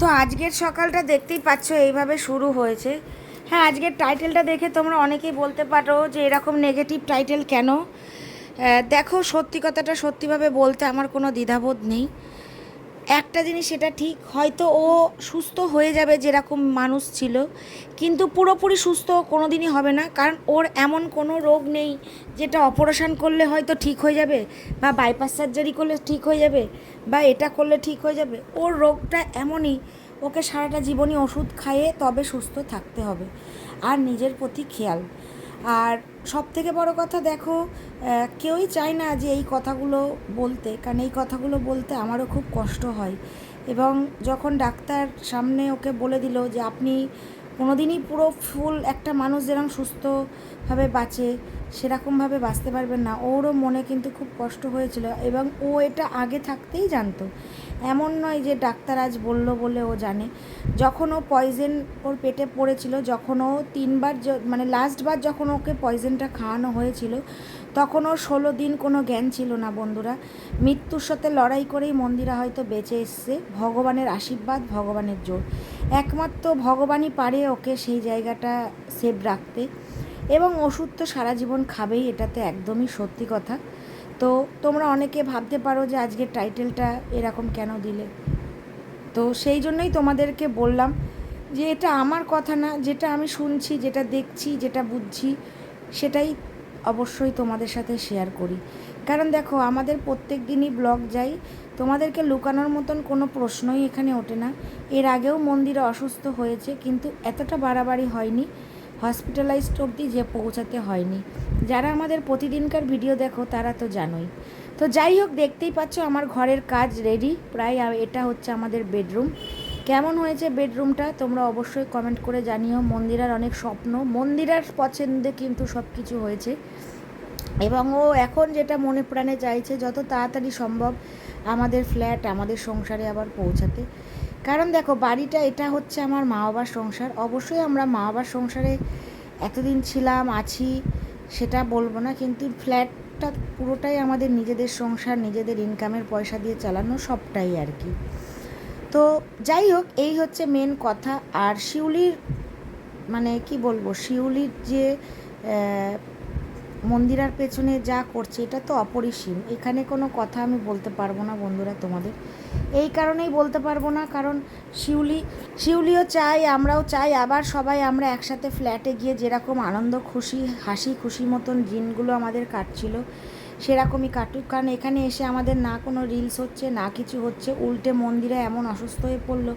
তো আজকের সকালটা দেখতেই পাচ্ছ, এইভাবে শুরু হয়েছে। হ্যাঁ আজকের টাইটেলটা দেখে তোমরা অনেকেই বলতে পারো যে এরকম নেগেটিভ টাইটেল কেন? দেখো, সত্যি কথাটা সত্যিভাবে বলতে আমার কোনো দ্বিধাবোধ নেই। একটা জিনিস সেটা ঠিক, হয়তো ও সুস্থ হয়ে যাবে যেরকম মানুষ ছিল, কিন্তু পুরোপুরি সুস্থ কোনো দিনই হবে না, কারণ ওর এমন কোনো রোগ নেই যেটা অপারেশন করলে হয়তো ঠিক হয়ে যাবে, বা বাইপাস সার্জারি করলে ঠিক হয়ে যাবে, বা এটা করলে ঠিক হয়ে যাবে। ওর রোগটা এমনই, ওকে সারাটা জীবনই ওষুধ খাইয়ে তবে সুস্থ থাকতে হবে। আর নিজের প্রতি খেয়াল আর সব থেকে বড় কথা দেখো কেউই চায় না যে এই কথাগুলো বলতে, কারণ এই কথাগুলো বলতে আমারও খুব কষ্ট হয়। এবং যখন ডাক্তার সামনে ওকে বলে দিল যে আপনি কোনোদিনই পুরো ফুল একটা মানুষ যেরকম সুস্থভাবে বাঁচে, সেরকমভাবে বাঁচতে পারবেন না, ওরও মনে কিন্তু খুব কষ্ট হয়েছিল এবং ও এটা আগে থাকতেই জানতো। এমন নয় যে ডাক্তার আজ বলল বলে ও জানে। যখন ও পয়জেন ওর পেটে পড়েছিল, যখন ও তিনবার মানে লাস্টবার যখন ওকে পয়জেনটা খাওয়ানো হয়েছিল, তখন ওর ষোলো দিন কোনো জ্ঞান ছিল না বন্ধুরা। মৃত্যুর সাথে লড়াই করেই মন্দিরা হয়তো বেঁচে এসছে। ভগবানের আশীর্বাদ, ভগবানের জোর। একমাত্র ভগবানই পারে ওকে সেই জায়গাটা সেভ রাখতে। এবং ওষুধ তো সারা জীবন খাবেই, এটাতে একদমই সত্যি কথা। তো তোমরা অনেকে ভাবতে পারো যে আজকের টাইটেলটা এরকম কেন দিলে। তো সেই জন্যই তোমাদেরকে বললাম যে এটা আমার কথা না, যেটা আমি শুনছি, যেটা দেখছি, যেটা বুঝছি, সেটাই অবশ্যই তোমাদের সাথে শেয়ার করি। কারণ দেখো, আমাদের প্রত্যেক দিনই ব্লগ যাই, তোমাদেরকে লুকানোর মতন কোনো প্রশ্নই এখানে ওঠে না। এর আগেও মন্দিরে অসুস্থ হয়েছে, কিন্তু এতটা বাড়াবাড়ি হয়নি। হসপিটালাইজড অবধি যে পৌঁছাতে হয়নি। যারা আমাদের প্রতিদিনকার ভিডিও দেখো, তারা তো জানোই। তো যাই হোক, দেখতেই পাচ্ছ আমার ঘরের কাজ রেডি প্রায় এটা হচ্ছে আমাদের বেডরুম কেমন হয়েছে বেডরুমটা তোমরা অবশ্যই কমেন্ট করে জানিও। মন্দিরার অনেক স্বপ্ন। মন্দিরার পছন্দে কিন্তু সব কিছু হয়েছে। এবং ও এখন যেটা মনে প্রাণে চাইছে, যত তাড়াতাড়ি সম্ভব আমাদের ফ্ল্যাট আমাদের সংসারে আবার পৌঁছাতে। কারণ দেখো, বাড়িটা, এটা হচ্ছে আমার মা বাবার সংসার। অবশ্যই আমরা মা বাবার সংসারে এতদিন ছিলাম, আছি, সেটা বলব না, কিন্তু ফ্ল্যাটটা পুরোটাই আমাদের নিজেদের সংসার, নিজেদের ইনকামের পয়সা দিয়ে চালানো সবটাই আর কি। তো যাই হোক, এই হচ্ছে মেন কথা। আর শিউলির মানে কি বলব, শিউলির যে মন্দিরার পেছনে যা করছে, এটা তো অপরিসীম। এখানে কোনো কথা আমি বলতে পারব না বন্ধুরা তোমাদের। এই কারণেই বলতে পারব না, কারণ শিউলি, শিউলিও চাই, আমরাও চাই, আবার সবাই আমরা একসাথে ফ্ল্যাটে গিয়ে যেরকম আনন্দ, খুশি, হাসি, খুশি মতন দিনগুলো আমাদের কাটছিল। সেরকমই কাটুক। কারণ এখানে এসে আমাদের না কোনো রিলস হচ্ছে, না কিছু হচ্ছে। উল্টে মন্দিরে এমন অসুস্থ হয়ে পড়ল।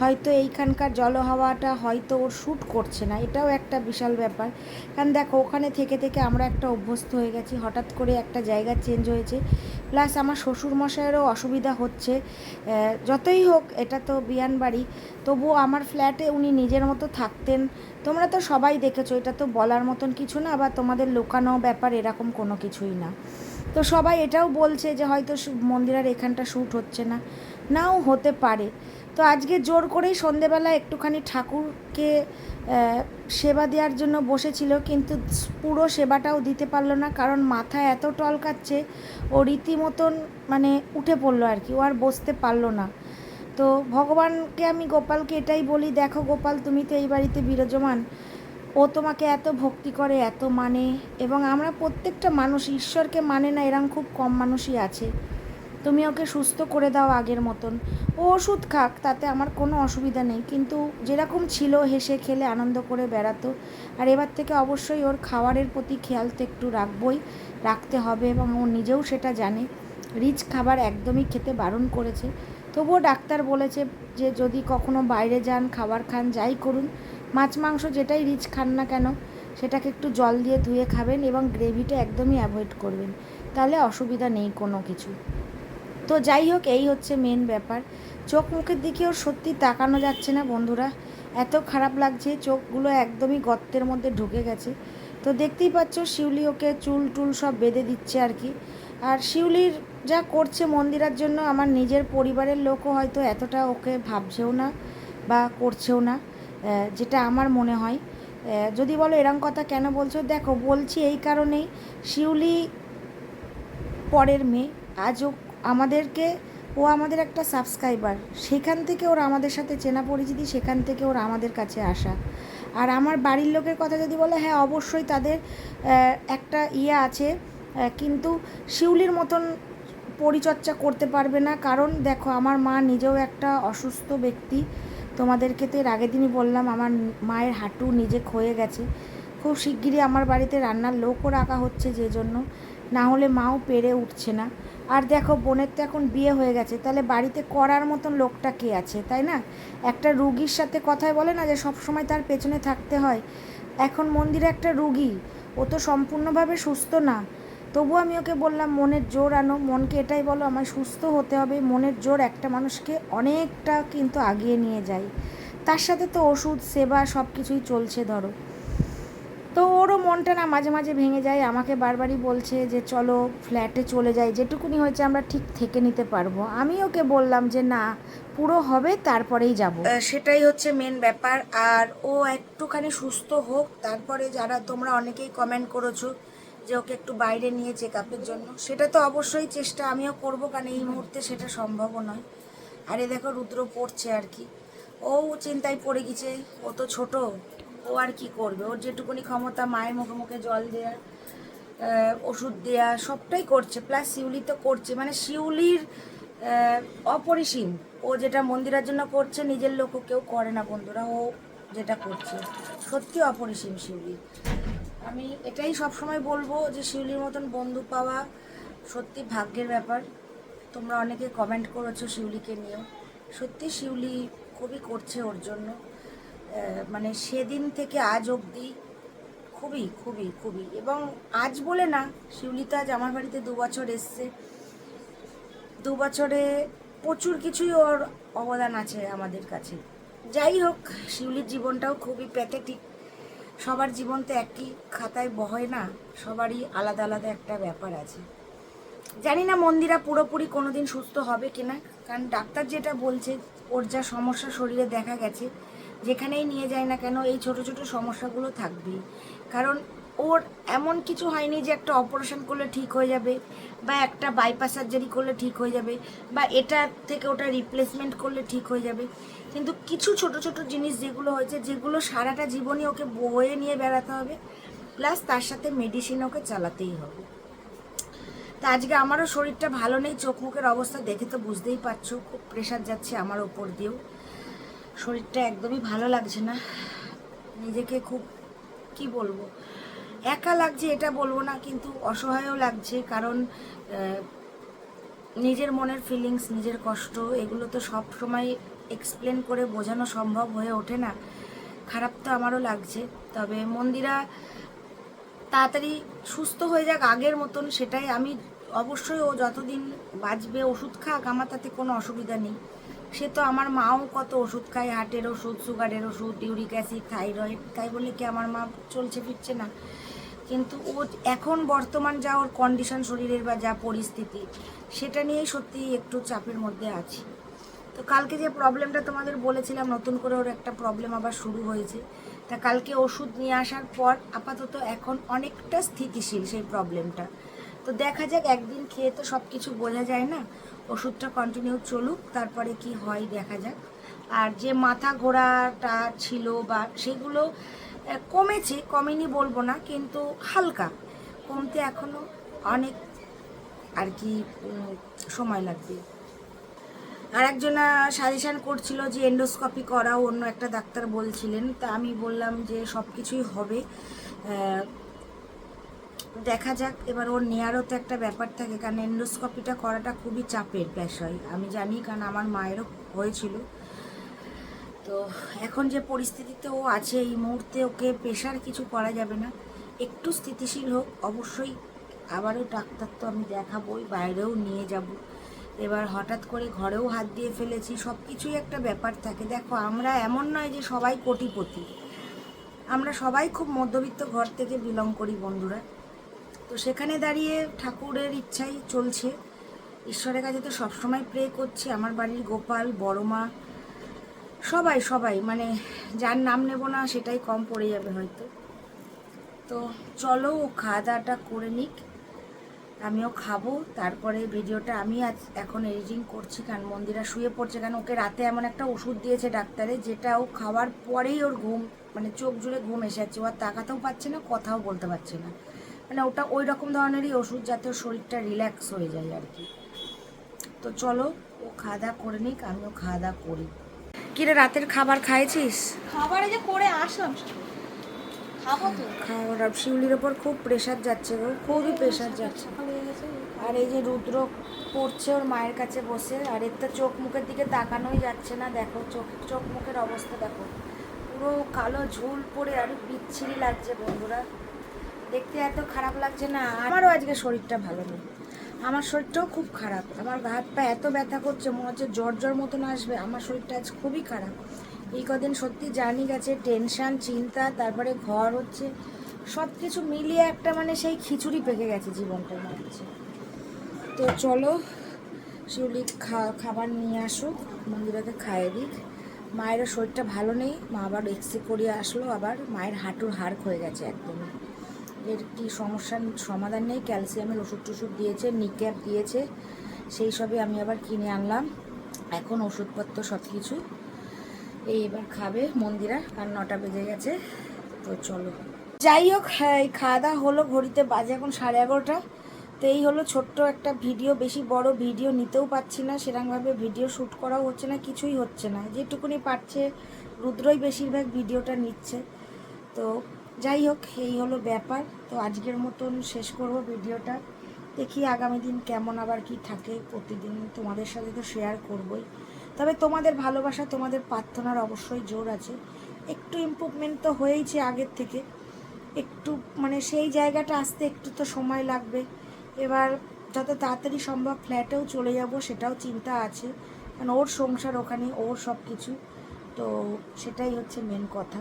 হয়তো এইখানকার জলহাওয়াটা হয়তো ওর শ্যুট করছে না। এটাও একটা বিশাল ব্যাপার। কারণ দেখো, ওখানে থেকে থেকে আমরা একটা অভ্যস্ত হয়ে গেছি। হঠাৎ করে একটা জায়গা চেঞ্জ হয়েছে। প্লাস আমার শ্বশুরমশাইয়েরও অসুবিধা হচ্ছে। যতই হোক, এটা তো বিয়ান বাড়ি। তবুও আমার ফ্ল্যাটে উনি নিজের মতো থাকতেন। তোমরা তো সবাই দেখেছ, এটা তো বলার মতন কিছু না বা তোমাদের লোকানো ব্যাপার এরকম কোনো কিছুই না। তো সবাই এটাও বলছে যে হয়তো মন্দিরার এখানটা শ্যুট হচ্ছে না। নাও হতে পারে। তো আজকে জোর করেই সন্ধেবেলা একটুখানি ঠাকুরকে সেবা দেওয়ার জন্য বসেছিল, কিন্তু পুরো সেবাটাও দিতে পারল না, কারণ মাথা এত টলকাচ্ছে, ও রীতিমতন মানে উঠে পড়ল আর কি, ও আর বসতে পারল না। তো ভগবানকে আমি গোপালকে এটাই বলি, দেখো গোপাল, তুমি তো এই বাড়িতে বিরাজমান, ও তোমাকে এত ভক্তি করে, এত মানে এবং আমরা প্রত্যেকটা মানুষ, ঈশ্বরকে মানে না, এরম খুব কম মানুষই আছে। তুমি ওকে সুস্থ করে দাও আগের মতন। ও ওষুধ খাক, তাতে আমার কোনো অসুবিধা নেই। কিন্তু যেরকম ছিল, হেসে খেলে আনন্দ করে বেড়াতো। আর এবার থেকে অবশ্যই ওর খাবারের প্রতি খেয়াল তো একটু রাখবই, রাখতে হবে এবং ও নিজেও সেটা জানে। রিচ খাবার একদমই খেতে বারণ করেছে। তবুও ডাক্তার বলেছে যে, যদি কখনো বাইরে যান, খাবার খান, যাই করুন, মাছ, মাংস যেটাই রিচ খান না কেন, সেটাকে একটু জল দিয়ে ধুয়ে খাবেন এবং গ্রেভিটা একদমই অ্যাভয়েড করবেন। তাহলে অসুবিধা নেই কোনো কিছু। তো যাই হোক, এই হচ্ছে মেন ব্যাপার। চোখ মুখের দিকে ওর সত্যি তাকানো যাচ্ছে না বন্ধুরা। এত খারাপ লাগছে, চোখগুলো একদমই গর্তের মধ্যে ঢুকে গেছে। তো দেখতেই পাচ্ছ শিউলি ওকে চুল টুল সব বেঁধে দিচ্ছে আর কি। আর শিউলির যা করছে মন্দিরের জন্য, আমার নিজের পরিবারের লোকও হয়তো এতটা ওকে ভাবছেও না বা করছেও না যেটা আমার মনে হয়। যদি বলো এরম কথা কেন বলছো? দেখো, বলছি এই কারণেই শিউলি পরের মেয়ে, আজও আমাদেরকে, ও আমাদের একটা সাবস্ক্রাইবার সেখান থেকে ওর আমাদের সাথে চেনা পরিচিতি, সেখান থেকে ওর আমাদের কাছে আসা। আর আমার বাড়ির লোকের কথা যদি বলে হ্যাঁ অবশ্যই তাদের একটা ইয়ে আছে কিন্তু শিউলির মতন পরিচর্যা করতে পারবে না। কারণ দেখো, আমার মা নিজেও একটা অসুস্থ ব্যক্তি। তোমাদেরকে তো এর আগের দিনই বললাম, আমার মায়ের হাঁটু নিজে ক্ষয়ে গেছে। খুব শিগগিরই আমার বাড়িতে রান্নার লোকও রাখা হচ্ছে যে জন্য। না হলে মাও পেরে উঠছে না। আর দেখো, বোনের তো এখন বিয়ে হয়ে গেছে। তাহলে বাড়িতে করার মতন লোকটা কে আছে, তাই না? একটা রুগীর সাথে কথায় বলে না যে সব সময় তার পেছনে থাকতে হয়। এখন মন্দিরে একটা রুগী, ও তো সম্পূর্ণভাবে সুস্থ না। তবু আমি ওকে বললাম, মনের জোর আনো। মনকে এটাই বলো, আমায় সুস্থ হতে হবে। মনের জোর একটা মানুষকে অনেকটা কিন্তু আগিয়ে নিয়ে যায়। তার সাথে তো ওষুধ, সেবা সব কিছুই চলছে ধরো। তো ওরও মনটা না মাঝে মাঝে ভেঙে যায়। আমাকে বারবারই বলছে যে, চলো ফ্ল্যাটে চলে যাই। যেটুকুনি হয়েছে আমরা ঠিক থেকে নিতে পারব। আমি ওকে বললাম যে, না, পুরো হবে, তারপরেই যাব। সেটাই হচ্ছে মেন ব্যাপার। আর ও একটুখানি সুস্থ হোক, তারপরে যারা তোমরা অনেকেই কমেন্ট করেছ যে, ওকে একটু বাইরে নিয়ে চেক আপের জন্য। সেটা তো অবশ্যই চেষ্টা আমিও করব, কারণ এই মুহূর্তে সেটা সম্ভবও নয়। আর এ দেখো, রুদ্র পড়ছে আর কি। ও চিন্তায় পড়ে গেছে। ও তো ছোট। ও আর কি করবে? ওর যেটুকুনি ক্ষমতা, মায়ের মুখে মুখে জল দেয়া ওষুধ দেয়া, সবটাই করছে। প্লাস শিউলি তো করছে। মানে শিউলির অপরিসীম। ও যেটা মন্দিরের জন্য করছে, নিজের লোকও কেউ করে না বন্ধুরা। ও যেটা করছে, সত্যি অপরিসীম শিউলি। আমি এটাই সবসময় বলব যে, শিউলির মতন বন্ধু পাওয়া সত্যি ভাগ্যের ব্যাপার। তোমরা অনেকে কমেন্ট করেছ শিউলিকে নিয়েও সত্যি শিউলি খুবই করছে ওর জন্য। মানে সেদিন থেকে আজ অবধি খুবই খুবই খুবই। এবং আজ বলে না শিউলি তো আজ আমার বাড়িতে দু বছর এসছে। দু বছরে প্রচুর কিছুই ওর অবদান আছে আমাদের কাছে। যাই হোক, শিউলির জীবনটাও খুবই প্যাথেটিক সবার জীবন তো একই খাতায় বহে না, সবারই আলাদা আলাদা একটা ব্যাপার আছে। জানি না মন্দিরা পুরোপুরি কোনোদিন সুস্থ হবে কিনা, কারণ ডাক্তার যেটা বলছে, ওর যা সমস্যা শরীরে দেখা গেছে যেখানেই নিয়ে যায় না কেন এই ছোট ছোট সমস্যাগুলো থাকবেই কারণ ওর এমন কিছু হয়নি যে একটা অপারেশন করলে ঠিক হয়ে যাবে বা একটা বাইপাস সার্জারি করলে ঠিক হয়ে যাবে বা এটা থেকে ওটা রিপ্লেসমেন্ট করলে ঠিক হয়ে যাবে। কিন্তু কিছু ছোট ছোট জিনিস যেগুলো হয়েছে, যেগুলো সারাটা জীবনই ওকে বয়ে নিয়ে বেড়াতে হবে প্লাস তার সাথে মেডিসিন ওকে চালাতেই হবে। তা আজকে আমারও শরীরটা ভালো নেই, চোখ মুখের অবস্থা দেখে তো বুঝতেই পারছ, খুব প্রেশার যাচ্ছে আমার ওপর দিয়েও। শরীরটা একদমই ভালো লাগছে না। নিজেকে খুব, কি বলব, একা লাগছে এটা বলব না, কিন্তু অসহায়ও লাগছে, কারণ নিজের মনের ফিলিংস নিজের কষ্ট, এগুলো তো সব সময় এক্সপ্লেন করে বোঝানো সম্ভব হয়ে ওঠে না। খারাপ তো আমারও লাগছে, তবে মন্দিরা তাড়াতাড়ি সুস্থ হয়ে যাক আগের মতন, সেটাই আমি অবশ্যই ও যতদিন বাঁচবে, ওষুধ খাক, আমার তাতে কোনো অসুবিধা নেই। সে তো আমার মাও কত ওষুধ খায় হার্টের ওষুধ সুগারের ওষুধ ইউরিক অ্যাসিড থাইরয়েড তাই বলে কি আমার মা চলছে, ফিরছে না। কিন্তু ও এখন বর্তমান যা ওর কন্ডিশন শরীরের বা যা পরিস্থিতি, সেটা নিয়েই সত্যি একটু চাপের মধ্যে আছি। তো কালকে যে প্রবলেমটা তোমাদের বলেছিলাম, নতুন করে ওর একটা প্রবলেম আবার শুরু হয়েছে, তা কালকে ওষুধ নিয়ে আসার পর আপাতত এখন অনেকটা স্থিতিশীল সেই প্রবলেমটা তো দেখা যাক, একদিন খেয়ে তো সব কিছু বোঝা যায় না। ওষুধটা কন্টিনিউ চলুক, তারপরে কি হয় দেখা যাক। আর যে মাথা ঘোরাটা ছিল বা সেগুলো কমেছে, কমেনি বলব না, কিন্তু হালকা। কমতে এখনও অনেক আর কি সময় লাগবে। আর একজনা সাজেশান করছিল যে এন্ডোস্কপি করাও, অন্য একটা ডাক্তার বলছিলেন। তা আমি বললাম যে সব কিছুই হবে দেখা যাক, এবার ওর নেয়ারও তো একটা ব্যাপার থাকে, কারণ এন্ডোস্কপিটা করাটা খুবই চাপের বিষয় আমি জানি, কারণ আমার মায়েরও হয়েছিল। তো এখন যে পরিস্থিতিতে ও আছে, এই মুহূর্তে ওকে প্রেশার কিছু করা যাবে না। একটু স্থিতিশীল হোক, অবশ্যই আবারও ডাক্তার তো আমি দেখাবই, বাইরেও নিয়ে যাব। এবার হঠাৎ করে ঘরেও হাত দিয়ে ফেলেছি সব কিছুই একটা ব্যাপার থাকে। দেখো, আমরা এমন নয় যে সবাই কোটিপতি। আমরা সবাই খুব মধ্যবিত্ত ঘর থেকে বিলং করি বন্ধুরা। তো সেখানে দাঁড়িয়ে ঠাকুরের ইচ্ছাই চলছে। ঈশ্বরের কাছে তো সবসময় প্রে করছি, আমার বাড়ির গোপাল বড় মা সবাই সবাই মানে যার নাম নেব না সেটাই কম পড়ে যাবে হয়তো। তো চলো ও খাওয়া দাওয়াটা করে নিক, আমিও খাব, তারপরে ভিডিওটা আমি আজ এখন এডিটিং করছি, কারণ মন্দিরা শুয়ে পড়ছে, কারণ ওকে রাতে এমন একটা ওষুধ দিয়েছে ডাক্তারে, যেটা ও খাওয়ার পরেই ওর ঘুম মানে চোখ জুড়ে ঘুম এসে যাচ্ছে, ও আর তাকাতেও পারছে না, কথাও বলতে পারছে না। মানে ওটা ওই রকম ধরনেরই ওষুধ যাতে শরীরটা রিল্যাক্স হয়ে যায় আর কি। তো চলো ও খাওয়া দাওয়া করে নিক আমিও খাওয়া দাওয়া করি। কিরে রাতের খাবার খাইছিস? খাবারে যে করে আসলাম। খাব তো। খাবার শিউলির ওপর খুব প্রেশার যাচ্ছে গো খুবই প্রেশার যাচ্ছে। হয়ে আর এই যে রুদ্র পড়ছে ওর মায়ের কাছে বসে আর এর তো চোখ মুখের দিকে তাকানোই যাচ্ছে না দেখো চোখ চোখ মুখের অবস্থা দেখো। পুরো কালো ঝুল পড়ে আর বিচ্ছিরি লাগছে বন্ধুরা। দেখতে এত খারাপ লাগছে না। আমারও আজকে শরীরটা ভালো নেই। আমার শরীরটাও খুব খারাপ। আমার হাত পা এত ব্যথা করছে, মনে হচ্ছে জ্বর জ্বর মতন আসবে। আমার শরীরটা আজ খুবই খারাপ। এই কদিন সত্যি জার্নি গেছে, টেনশন, চিন্তা, তারপরে ঘর হচ্ছে সব কিছু মিলিয়ে একটা মানে সেই খিচুড়ি পেকে গেছে জীবনটা হচ্ছে তো চলো, শিউলি খাবার নিয়ে আসুক মন্দিরাকে খাইয়ে দিক। মায়েরও শরীরটা ভালো নেই, মা আবার এক্সরে করিয়ে আসলো, আবার মায়ের হাঁটুর হাড় হয়ে গেছে একদমই। এর কি সমস্যার সমাধান নেই? ক্যালসিয়ামের ওষুধ টষুধ দিয়েছে, নিক্যাপ দিয়েছে, সেই সবই আমি আবার কিনে আনলাম। এখন ওষুধপত্র সব কিছু এই এবার খাবে মন্দিরা, আর নটা বেজে গেছে, তো চলো। যাই হোক, এই খাওয়া দাওয়া হলো ঘড়িতে বাজে এখন সাড়ে এগারোটা। তো এই হলো ছোট্ট একটা ভিডিও, বেশি বড় ভিডিও নিতেও পারছি না। সেরকমভাবে ভিডিও শ্যুট করাও হচ্ছে না, কিছুই হচ্ছে না। যেটুকুনি পারছে, রুদ্রই বেশিরভাগ ভিডিওটা নিচ্ছে। তো যাই হোক, এই হলো ব্যাপার। তো আজকের মতন শেষ করব ভিডিওটা। দেখি আগামী দিন কেমন আবার কি থাকে, প্রতিদিন তোমাদের সাথে তো শেয়ার করবই। তবে তোমাদের ভালোবাসা, তোমাদের প্রার্থনার অবশ্যই জোর আছে। একটু ইমপ্রুভমেন্ট তো হয়েইছে আগের থেকে। একটু মানে সেই জায়গাটা আসতে একটু তো সময় লাগবে। এবার যত তাড়াতাড়ি সম্ভব ফ্ল্যাটেও চলে যাব, সেটাও চিন্তা আছে। কারণ ওর সংসার ওখানে, ওর সব কিছু তো সেটাই হচ্ছে মেন কথা।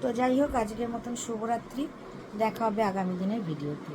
তো যাই হোক আজকের মতন শুভরাত্রি। দেখা হবে আগামী দিনের ভিডিওতে।